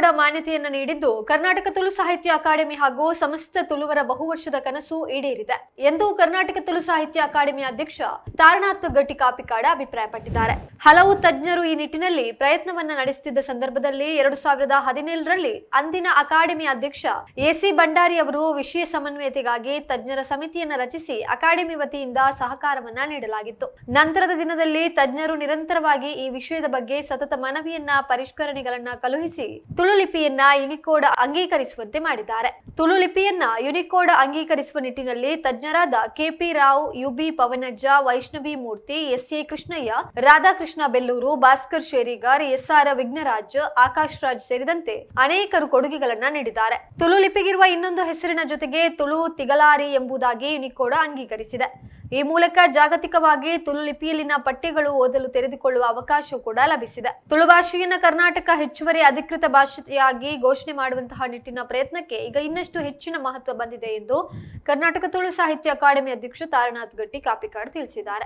Unicode ಮಾನ್ಯತೆಯನ್ನು ನೀಡಿದ್ದು ಕರ್ನಾಟಕ ತುಳು ಸಾಹಿತ್ಯ ಅಕಾಡೆಮಿ ಹಾಗೂ ಸಮಸ್ತ ತುಳುವರ ಬಹುವರ್ಷದ ಕನಸು ಈಡೇರಿದೆ ಎಂದು ಕರ್ನಾಟಕ ತುಳು ಸಾಹಿತ್ಯ ಅಕಾಡೆಮಿ ಅಧ್ಯಕ್ಷ ತಾರನಾಥ್ ಗಟ್ಟಿ ಕಾಪಿಕಾಡ ಅಭಿಪ್ರಾಯಪಟ್ಟಿದ್ದಾರೆ. ಹಲವು ತಜ್ಞರು ಈ ನಿಟ್ಟಿನಲ್ಲಿ ಪ್ರಯತ್ನವನ್ನ ನಡೆಸುತ್ತಿದ್ದ ಸಂದರ್ಭದಲ್ಲಿ ಎರಡು ಸಾವಿರದ ಹದಿನೇಳರಲ್ಲಿ ಅಂದಿನ ಅಕಾಡೆಮಿ ಅಧ್ಯಕ್ಷ ಎಸಿ ಭಂಡಾರಿ ಅವರು ವಿಷಯ ಸಮನ್ವಯತೆಗಾಗಿ ತಜ್ಞರ ಸಮಿತಿಯನ್ನು ರಚಿಸಿ ಅಕಾಡೆಮಿ ವತಿಯಿಂದ ಸಹಕಾರವನ್ನ ನೀಡಲಾಗಿತ್ತು. ನಂತರದ ದಿನದಲ್ಲಿ ತಜ್ಞರು ನಿರಂತರವಾಗಿ ಈ ವಿಷಯದ ಬಗ್ಗೆ ಸತತ ಮನವಿಯನ್ನ, ಪರಿಷ್ಕರಣೆಗಳನ್ನ ಕಳುಹಿಸಿ ತುಳು ಲಿಪಿಯನ್ನ ಯುನಿಕೋಡ್ ಅಂಗೀಕರಿಸುವಂತೆ ಮಾಡಿದ್ದಾರೆ. ತುಳು ಲಿಪಿಯನ್ನ ಯುನಿಕೋಡ್ ಅಂಗೀಕರಿಸುವ ನಿಟ್ಟಿನಲ್ಲಿ ತಜ್ಞರಾದ KP Rao, UB Pavanaja, Vaishnavi Murthy S A Krishnaiah, Radhakrishna Bellur, Bhaskar Sherigar S R Vighnaraj, Akash Raj ಸೇರಿದಂತೆ ಅನೇಕರು ಕೊಡುಗೆಗಳನ್ನ ನೀಡಿದ್ದಾರೆ. ತುಳು ಲಿಪಿಗಿರುವ ಇನ್ನೊಂದು ಹೆಸರಿನ ಜೊತೆಗೆ ತುಳು ತಿಗಲಾರಿ ಎಂಬುದಾಗಿ ಯುನಿಕೋಡ್ ಅಂಗೀಕರಿಸಿದೆ. ಈ ಮೂಲಕ ಜಾಗತಿಕವಾಗಿ ತುಳು ಲಿಪಿಯಲ್ಲಿನ ಪಠ್ಯಗಳು ಓದಲು ತೆರೆದುಕೊಳ್ಳುವ ಅವಕಾಶ ಕೂಡ ಲಭಿಸಿದೆ. ತುಳು ಭಾಷೆಯನ್ನ ಕರ್ನಾಟಕ ಹೆಚ್ಚುವರಿ ಅಧಿಕೃತ ಭಾಷೆಯಾಗಿ ಘೋಷಣೆ ಮಾಡುವಂತಹ ನಿಟ್ಟಿನ ಪ್ರಯತ್ನಕ್ಕೆ ಈಗ ಇನ್ನಷ್ಟು ಹೆಚ್ಚಿನ ಮಹತ್ವ ಬಂದಿದೆ ಎಂದು ಕರ್ನಾಟಕ ತುಳು ಸಾಹಿತ್ಯ ಅಕಾಡೆಮಿ ಅಧ್ಯಕ್ಷ ತಾರನಾಥ್ ಗಟ್ಟಿ ಕಾಪಿಕಾಡ್ ತಿಳಿಸಿದ್ದಾರೆ.